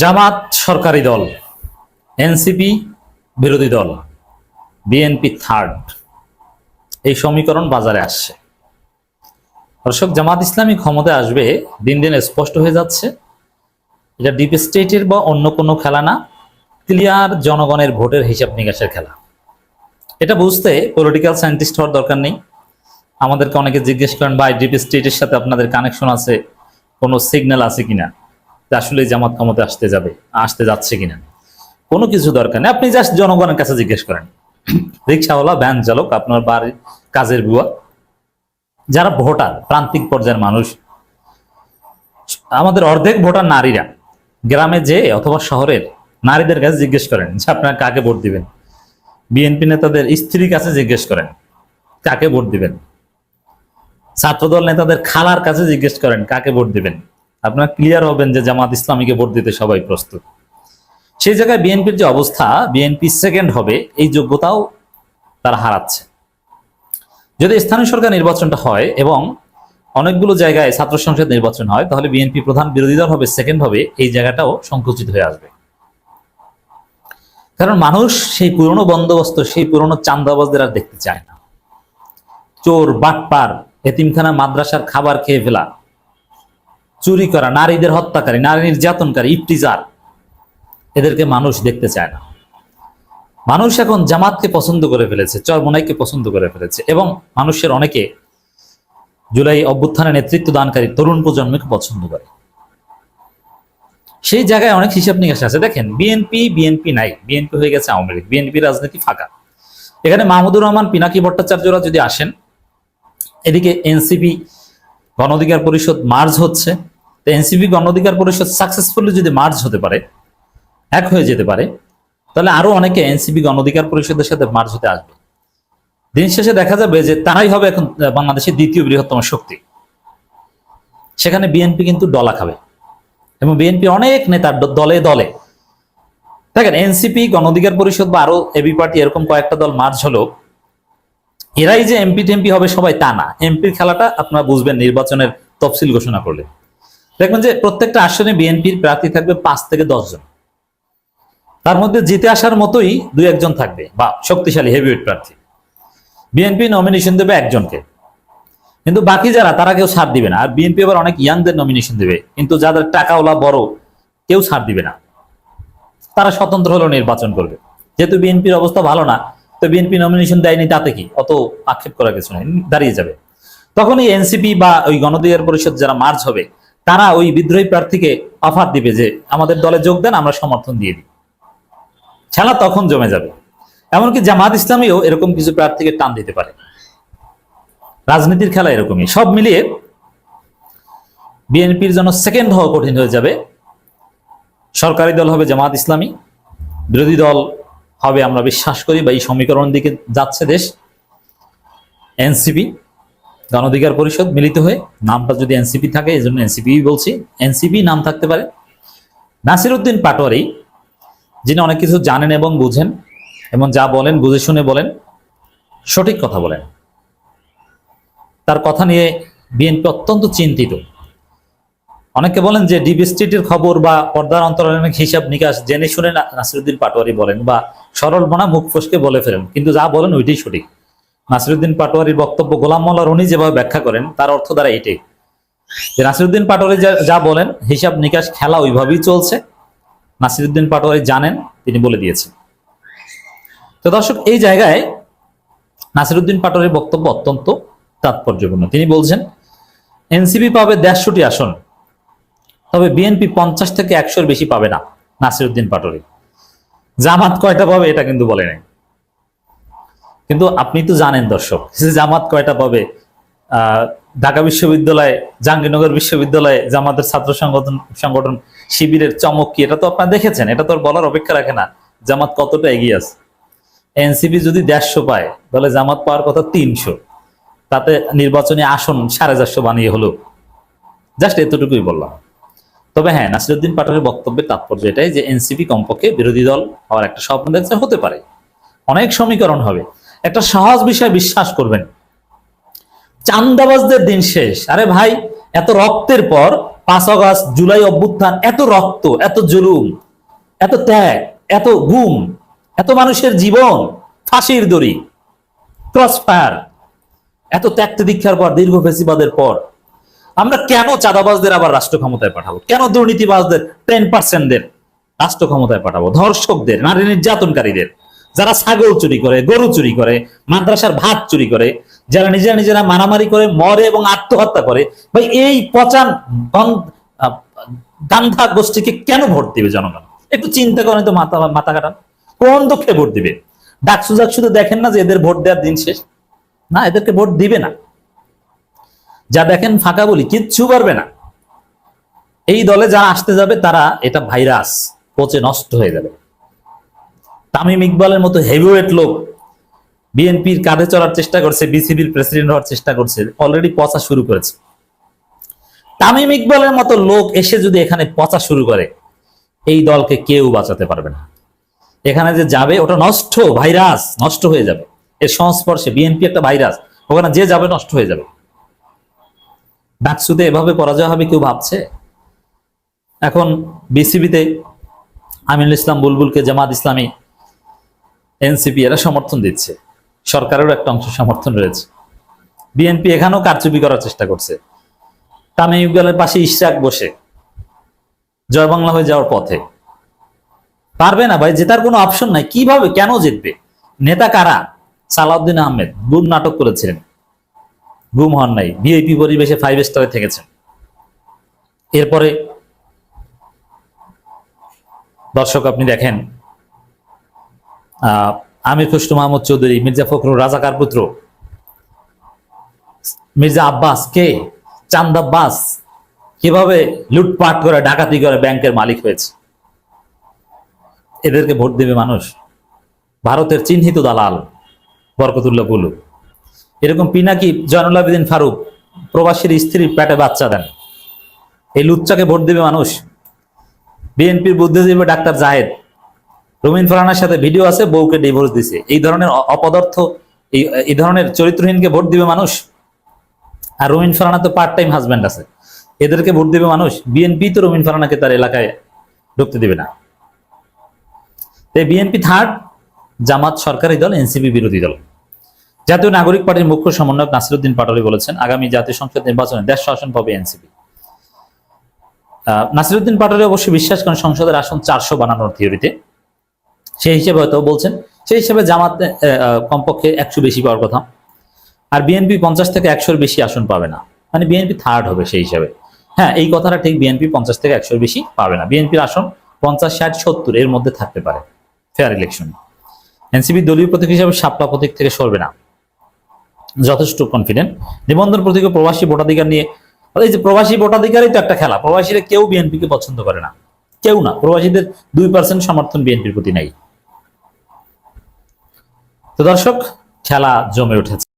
জামাত সরকারি দল এনসিপি বিরোধী দল বিএনপি থার্ড এই সমীকরণ বাজারে আসছে। দর্শক, জামাত ইসলামী ক্ষমতায় আসবে, দিন দিন স্পষ্ট হয়ে যাচ্ছে। এটা ডিপ স্টেটের বা অন্য কোনো খেলা না ক্লিয়ার জনগণের ভোটের হিসাব নিকাশের খেলা। এটা বুঝতে পলিটিক্যাল সায়েন্টিস্ট হওয়ার দরকার নেই। আমাদেরকে অনেকে জিজ্ঞেস করেন, ভাই ডিপ স্টেটের সাথে আপনাদের কানেকশন আছে? কোনো সিগন্যাল আছে কিনা? আসলে জামাত ক্ষমতা আসতে যাবে, আসতে যাচ্ছে কিনা। কোনো কিছু দরকার নেই। আপনি জাস্ট জনগণের কাছে জিজ্ঞেস করেন। রিক্সাওয়ালা, ভ্যান চালক, আপনার বাড়ির কাজের বুয়া, যারা ভোটার, প্রান্তিক পর্যায়ের মানুষ, আমাদের অর্ধেক ভোটার নারীরা। গ্রামে যে অথবা শহরের নারীদের কাছে জিজ্ঞেস করেন, যে আপনারা কাকে ভোট দিবেন? বিএনপি নেতাদের স্ত্রীর কাছে জিজ্ঞেস করেন, কাকে ভোট দিবেন? ছাত্রদল নেতাদের খালার কাছে জিজ্ঞেস করেন, কাকে ভোট দিবেন? আপনারা ক্লিয়ার হবেন যে জামাত ইসলামীকে ভোট দিতে সবাই প্রস্তুত। সেই জায়গায় বিএনপির যে অবস্থা, বিএনপি সেকেন্ড হবে, এই যোগ্যতাও তারা হারাচ্ছে। যদি স্থানীয় সরকার নির্বাচনটা হয় এবং অনেকগুলো জায়গায় ছাত্র সংসদ নির্বাচন হয়, তাহলে বিএনপি প্রধান বিরোধী দল হবে সেকেন্ড হবে, এই জায়গাটাও সংকুচিত হয়ে আসবে। কারণ মানুষ সেই পুরনো বন্দোবস্ত, সেই পুরনো চান্দাবাজদের আর দেখতে চায় না। চোর, বাটপার এতিমখানা মাদ্রাসার খাবার খেয়ে ফেলা চুরি করা, নারীদের হত্যাকারী, নারী নির্যাতনকারী ইফটিজার এদেরকে মানুষ দেখতে চায় না। মানুষ এখন জামাতকে পছন্দ করে ফেলেছে, চরমনাইকে পছন্দ করে ফেলেছে এবং মানুষের অনেকে জুলাই অভ্যুত্থানে নেতৃত্ব দানকারী তরুণ প্রজন্মকে পছন্দ করে। সেই জায়গায় অনেক হিসাব নিকাশ আছে। দেখেন, বিএনপি বিএনপি নাই। বিএনপি হয়ে গেছে আওয়ামী লীগ। বিএনপি রাজনীতি ফাঁকা। এখানে মাহমুদুর রহমান, পিনাকি ভট্টাচার্যরা যদি আসেন, এদিকে এনসিপি গণ অধিকার পরিষদ মার্জ হচ্ছে। তো এনসিপি গণ অধিকার পরিষদ সাকসেসফুলি যদি মার্জ হতে পারে, এক হয়ে যেতে পারে, তাহলে আরও অনেকে এনসিপি গণ অধিকার পরিষদের সাথে মার্জ হতে আসবে। দিন শেষে দেখা যাবে যে তারাই হবে এখন বাংলাদেশের দ্বিতীয় বৃহত্তম শক্তি। সেখানে বিএনপি কিন্তু ডলা খাবে। এবং বিএনপি অনেক নেতার দলে দলে। দেখেন, এনসিপি গণ অধিকার পরিষদ বা আরও এবি পার্টি এরকম কয়েকটা দল মার্জ হলো, এরাই যে এমপি টেমপি হবে সবাই তা না। এমপির খেলাটা আপনারা বুঝবেন নির্বাচনের তফসিল ঘোষণা করলে। দেখবেন যে প্রত্যেকটা আসনে বিএনপির প্রার্থী থাকবে পাঁচ থেকে দশ জন। তার মধ্যে জিতে আসার মতোই দুই একজন থাকবে বা শক্তিশালী হেভিওয়েট প্রার্থী। বিএনপি নমিনেশন দেবে একজনকে। কিন্তু বাকি যারা, তারা কেউ ছাড় দিবে না। আর বিএনপি আবার অনেক ইয়াংদের নমিনেশন দেবে। কিন্তু যাদের টাকাওয়ালা বড়, কেউ ছাড় দিবে না। তারা স্বতন্ত্র হলেও নির্বাচন করবে। যেহেতু বিএনপির অবস্থা ভালো না, তো বিএনপি নমিনেশন দেয়নি তাতে কি? অত আক্ষেপ করার কিছু নেই, দাঁড়িয়ে যাবে। তখন এই এনসিপি বা ওই গণধিকার পরিষদ যারা মার্চ হবে তারা ওই বিদ্রোহী প্রার্থীকে অফার দিবে যে আমাদের দলে যোগ দেন, আমরা সমর্থন দিয়ে দিই। খেলা তখন জমে যাবে। এমনকি জামাত ইসলামীও এরকম কিছু প্রার্থীকে টান দিতে পারে। রাজনীতির খেলা এরকমই। সব মিলিয়ে বিএনপির জন্য সেকেন্ড হওয়া কঠিন হয়ে যাবে। সরকারি দল হবে জামাত ইসলামী, বিরোধী দল হবে, আমরা বিশ্বাস করি, বা এই সমীকরণ দিকে যাচ্ছে দেশ, এনসিপি। গণ অধিকার পরিষদ মিলিত হয়ে নামটা যদি এনসিপি থাকে এই জন্য এনসিপি বলছি। এনসিপি নাম থাকতে পারে নাসির উদ্দিন পাটোয়ারি, যিনি অনেক কিছু জানেন এবং বুঝেন এবং যা বলেন, বুঝে শুনে বলেন, সঠিক কথা বলেন। তার কথা নিয়ে বিএনপি অত্যন্ত চিন্তিত। অনেকে বলেন যে ডিবি স্ট্রিটের খবর বা পর্দার অন্তরালের হিসাব নিকাশ জেনে শুনে নাসিরুদ্দিন পাটোয়ারি বলেন বা সরল মনা মুখ ফসকে বলে ফেলেন, কিন্তু যা বলেন ওইটাই সঠিক। নাসিরুদ্দিন পাটোয়ারির বক্তব্য গোলাম মোল্লার উনি যেভাবে ব্যাখ্যা করেন, তার অর্থ দ্বারা এটাই। যে নাসিরুদ্দিন পাটোয়ারি যা- বলেন, হিসাব নিকাশ খেলা ওইভাবেই চলছে। নাসিরুদ্দিন পাটোয়ারি জানেন, তিনি বলে দিয়েছেন। তো দর্শক, এই জায়গায় নাসিরুদ্দিন পাটোয়ারির বক্তব্য অত্যন্ত তাৎপর্যপূর্ণ। তিনি বলছেন, এনসিপি পাবে দেড়শোটি আসন, তবে বিএনপি পঞ্চাশ থেকে একশোর বেশি পাবে না নাসিরুদ্দিন পাটোয়ারি। জামাত কয়টা পাবে এটা কিন্তু বলে নাই। কিন্তু আপনি তো জানেন, দর্শক জামাত কয়টা পাবে? ঢাকা বিশ্ববিদ্যালয়, জাহাঙ্গীরনগর বিশ্ববিদ্যালয়ে জামাতের ছাত্র সংগঠন সংগঠন শিবিরের চমক কি, এটা তো আপনারা দেখেছেন, এটা তো বলার অপেক্ষা রাখে না, জামাত কতটা এগিয়ে আছে? এনসিপি যদি দেড়শো পায়, তাহলে জামাত পাওয়ার কথা তিনশো, তাতে নির্বাচনী আসন সাড়ে চারশো বানিয়ে হলো। জাস্ট এতটুকুই বললাম। তবে হ্যাঁ নাসিরুদ্দিন পাটোয়ারির বক্তব্যের তাৎপর্য এটাই যে এনসিপি কমপক্ষে বিরোধী দল হওয়ার একটা স্বপ্ন দেখছে, হতে পারে। অনেক সমীকরণ হবে। একটা সহজ বিষয় বিশ্বাস করবেন। চান্দাবাজদের দিন শেষ। আরে ভাই, এত রক্তের পর পাঁচ অগস্ট জুলাই অভ্যুত্থান, এত রক্ত, এত জুলুম, এত ত্যাগ, এত গুম, এত মানুষের জীবন, ফাঁসির দড়ি ক্রস ফায়ার এত ত্যাগ দীক্ষার পর, দীর্ঘ ফেসিবাদের পর, আমরা কেন চাঁদাবাজদের আবার রাষ্ট্র ক্ষমতায় পাঠাবো? কেন দুর্নীতিবাজদের টেন পার্সেন্টদের রাষ্ট্র ক্ষমতায় পাঠাবো? ধর্ষকদের, নারী নির্যাতনকারীদের। যারা ছাগল চুরি করে, গরু চুরি করে, মাদ্রাসার ভাত চুরি করে, যারা নিজেরা নিজেরা মারামারি করে, মরে এবং আত্মহত্যা করে, ভাই এই পচান গান্ধা গোষ্ঠীকে কেন ভোট দিবে জনগণ? একটু চিন্তা করেন তো মাথা মাথা কাটান। কোন দুঃখে ভোট দিবে? ডাকসু ডাকসু তো দেখেন না যে এদের ভোট দেওয়ার দিন শেষ। না, এদেরকে ভোট দিবে না। যা দেখেন ফাঁকা বলি, কিচ্ছু পারবে না। এই দলে যারা আসতে যাবে, তারা এটা ভাইরাস, পচে নষ্ট হয়ে যাবে। তামিম ইকবালের মতো হেভিওয়েট লোক বিএনপির কাঁধে চড়ার চেষ্টা করছে, বিসিবির প্রেসিডেন্ট হওয়ার চেষ্টা করছে অলরেডি পচা শুরু করেছে। তামিম ইকবালের মতো লোক এসে যদি এখানে পচা শুরু করে, এই দলকে কেউ বাঁচাতে পারবে না। এখানে যে যাবে, ওটা নষ্ট, ভাইরাস, নষ্ট হয়ে যাবে। এর সংস্পর্শে বিএনপি একটা ভাইরাস, ওখানে যে যাবে নষ্ট হয়ে যাবে। ডাকসুতে এভাবে পরাজয় হবে কেউ ভাবছে? এখন বিসিবিতে আমিনুল ইসলাম বুলবুলকে জামাত ইসলামী এনসিপি এরা সমর্থন দিচ্ছে। সরকারেরও একটা অংশ সমর্থন রয়েছে। বিএনপি এখানেও কারচুপি করার চেষ্টা করছে। তামিম পাশে ইশরাক বসে। জয় বাংলা হয়ে যাওয়ার পথে। পারবে না ভাই, জেতার কোনো অপশন নাই। কীভাবে, কেন জিতবে? নেতা কারা? সালাউদ্দিন আহমেদ গুম নাটক করেছিলেন। গুম হন নাই। ভিআইপি পরিবেশে ফাইভ স্টারে থেকেছেন। এরপরে দর্শক আপনি দেখেন আমির খুশরু মাহমুদ চৌধুরী, মির্জা ফখরুল রাজাকার পুত্র, মির্জা আব্বাস কে? চান্দ আব্বাস। কীভাবে লুটপাট করে, ডাকাতি করে ব্যাংকের মালিক হয়েছে? এদেরকে ভোট দেবে মানুষ। ভারতের চিহ্নিত দালাল, বরকতুল্লাহ বুলু। এরকম পিনাকি জয়নুল আবেদিন ফারুক, প্রবাসীর স্ত্রীর পেটে বাচ্চা দেন। এই লুচ্চাকে ভোট দেবে মানুষ। বিএনপির বুদ্ধিজীবী ডাক্তার জাহেদ রুমিন ফরানার সাথে ভিডিও আছে, বউকে ডিভোর্স দিছে। এই ধরনের অপদার্থ, এই ধরনের চরিত্রহীনকে ভোট দিবে মানুষ, আর রুমিন ফারানা তো পার্ট টাইম হাজব্যান্ড আছে। এদেরকে ভোট দিবে মানুষ বিএনপি তো রুমিন ফারানাকে তার এলাকায় ঢুকতে দিবে না। তাই বিএনপি থার্ড জামাত সরকারি দল এনসিপি বিরোধী দল। জাতীয় নাগরিক পার্টির মুখ্য সমন্বয়ক নাসিরুদ্দিন পাটোয়ারি বলেছেন, আগামী জাতীয় সংসদ নির্বাচনে দেশ শাসন পাবে এনসিপি নাসিরুদ্দিন পাটোয়ারি অবশ্যই বিশ্বাস করেন সংসদের আসন চারশো বানানোর থিওরিতে সেই হিসেবে হয়তো বলছেন। সেই হিসেবে জামাত কমপক্ষে একশো বেশি পাওয়ার কথা। আর বিএনপি পঞ্চাশ থেকে একশোর বেশি আসন পাবে না। মানে বিএনপি থার্ড হবে সেই হিসাবে। হ্যাঁ এই কথাটা ঠিক বিএনপি পঞ্চাশ থেকে একশোর বেশি পাবে না। বিএনপির আসন পঞ্চাশ, ষাট, সত্তর, এর মধ্যে থাকতে পারে। ফেয়ার ইলেকশন এনসিপি দলীয় প্রতীক হিসাবে সাপলা প্রতীক থেকে সরবে না। যথেষ্ট কনফিডেন্ট নিবন্ধন প্রতীক প্রবাসী ভোটাধিকার নিয়ে এই যে প্রবাসী ভোটাধিকারই তো একটা খেলা। প্রবাসীরা কেউ বিএনপিকে পছন্দ করে না। কেউ না। প্রবাসীদের দুই পার্সেন্ট সমর্থন বিএনপির প্রতি নাই। তো দর্শক খেলা জমে উঠেছে।